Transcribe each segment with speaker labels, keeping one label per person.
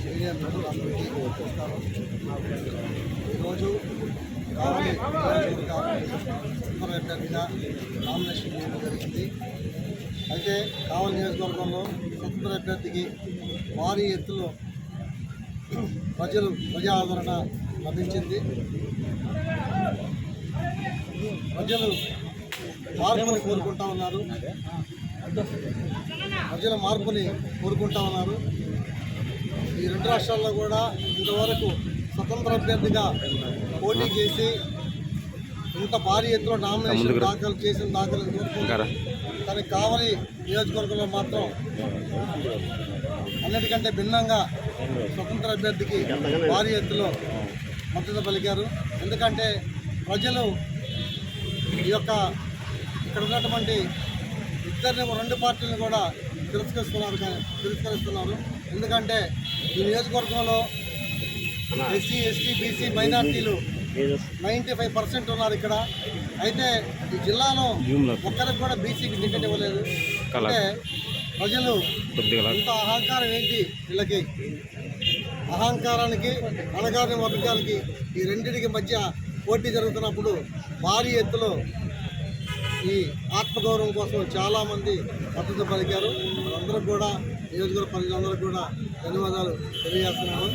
Speaker 1: Senior నాయకులందరికీ నమస్కారం ఈరోజు కావలి అభ్యర్థిగా నామినేషన్ చేయడం జరిగింది అయితే కావలి నియోజకవర్గంలో స్వతంత్ర అభ్యర్థికి భారీ ఎత్తులో ప్రజలు ప్రజా ఆదరణ లభించింది. ప్రజలు మార్పుని కోరుకుంటా ఉన్నారు. ప్రజల మార్పుని కోరుకుంటా ఉన్నారు. ఈ రెండు రాష్ట్రాల్లో కూడా ఇంతవరకు స్వతంత్ర అభ్యర్థిగా పోటీ చేసి ఇంత భారీ ఎత్తున నామినేషన్ దాఖలు చేసిన దాఖలు కోరుకుంటారు కానీ కావలి నియోజకవర్గంలో మాత్రం అన్నిటికంటే భిన్నంగా స్వతంత్ర అభ్యర్థికి భారీ ఎత్తులో మద్దతు పలికారు. ఎందుకంటే ప్రజలు ఈ యొక్క ఇక్కడ ఉన్నటువంటి ఇద్దరిని రెండు పార్టీలను కూడా తిరస్కరిస్తున్నారు కానీ తిరస్కరిస్తున్నారు. ఎందుకంటే ఈ నియోజకవర్గంలో ఎస్సీ ఎస్టీ బీసీ మైనార్టీలు నైంటీ ఫైవ్ పర్సెంట్ ఉన్నారు ఇక్కడ. అయితే ఈ జిల్లాలో ఒక్కరికి కూడా బీసీకి టికెట్ ఇవ్వలేదు. అంటే ప్రజలు ఇంత అహంకారం ఏంటి వీళ్ళకి? అహంకారానికి అణగారిన వర్గానికి ఈ రెండింటికి మధ్య పోటీ జరుగుతున్నప్పుడు భారీ ఎత్తులో ఈ ఆత్మగౌరవం కోసం చాలామంది మద్దతు పలికారు. అందరూ కూడా నియోజకవర్గ ప్రజలందరూ కూడా ధన్యవాదాలు తెలియజేస్తున్నాను.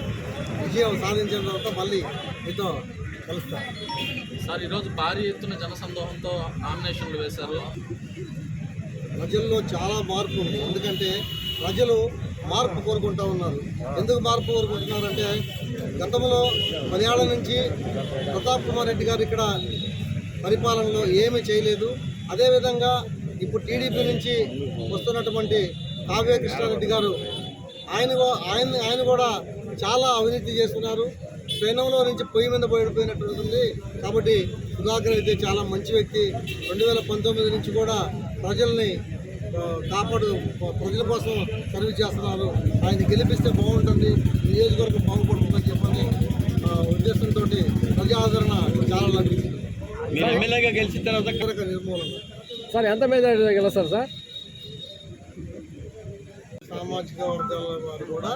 Speaker 1: విజయం సాధించిన తర్వాత మళ్ళీ మీతో కలుస్తాను
Speaker 2: సార్ ఈరోజు భారీ ఎత్తున జనసందోహంతో నామినేషన్లు వేశారు.
Speaker 1: ప్రజల్లో చాలా మార్పు ఉంది. ఎందుకంటే ప్రజలు మార్పు కోరుకుంటా ఉన్నారు. ఎందుకు మార్పు కోరుకుంటున్నారంటే గతంలో పదేళ్ళ నుంచి ప్రతాప్ కుమార్ రెడ్డి గారు ఇక్కడ పరిపాలనలో ఏమీ చేయలేదు. అదేవిధంగా ఇప్పుడు టీడీపీ నుంచి వస్తున్నటువంటి కావ్య కృష్ణారెడ్డి గారు ఆయన ఆయన ఆయన కూడా చాలా అవినీతి చేస్తున్నారు. పెనంలో నుంచి పొయ్యి మీద పోయిపోయినట్టు ఉంటుంది. కాబట్టి సుధాకర్ అయితే చాలా మంచి వ్యక్తి. రెండు వేల పంతొమ్మిది నుంచి కూడా ప్రజల్ని కాపాడు ప్రజల కోసం సర్వీస్ చేస్తున్నారు. ఆయన గెలిపిస్తే బాగుంటుంది. నియోజకవర్గం బాగుపడుతుందని చెప్పని ఉద్దేశంతో ప్రజా ఆదరణ చాలా లభించింది.
Speaker 2: మీరు ఎమ్మెల్యేగా గెలిచిన తర్వాత
Speaker 1: కనుక నిర్మూలన.
Speaker 3: సార్ ఎంత మెజారిటీ గెలుస్తారు సార్?
Speaker 1: సామాజిక వర్గాల వారు కూడా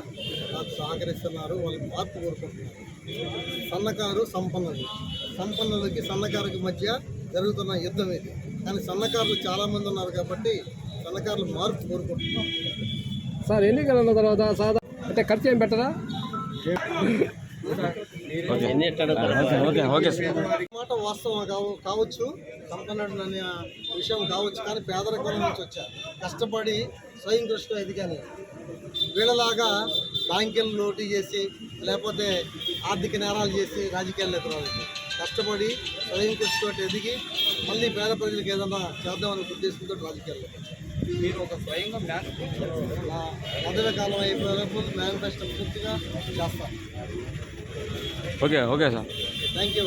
Speaker 1: నాకు సహకరిస్తున్నారు వాళ్ళకి మార్పు కోరుకుంటున్నారు. సన్నకారు సంపన్నులు. సంపన్నులకి సన్నకారుకి మధ్య జరుగుతున్న యుద్ధం ఇది. కానీ సన్నకారులు చాలామంది ఉన్నారు కాబట్టి సన్నకారులు మార్పు కోరుకుంటున్నారు.
Speaker 3: సార్ ఎన్నికలు ఉన్న తర్వాత సాదా అంటే ఖర్చు ఏం పెట్టరా?
Speaker 1: మాట వాస్తవం కావ కావచ్చు. సంపన్నుడు అనే విషయం కావచ్చు కానీ పేదరికం నుంచి వచ్చా. కష్టపడి స్వయం కృషితో ఎదిగాను. వీళ్ళలాగా బ్యాంకులు లోటీ చేసి లేకపోతే ఆర్థిక నేరాలు చేసి రాజకీయాలు ఎదురాలి కష్టపడి స్వయం కృషితో ఎదిగి మళ్ళీ పేద ప్రజలకు ఏదైనా చేద్దామనే ఉద్దేశంతో రాజకీయాల్లో
Speaker 2: మీరు ఒక స్వయంగా
Speaker 1: నా పదవి కాలం అయిపోయినప్పుడు మేనిఫెస్టో పూర్తిగా చేస్తాను
Speaker 3: okay okay sir.
Speaker 1: Thank you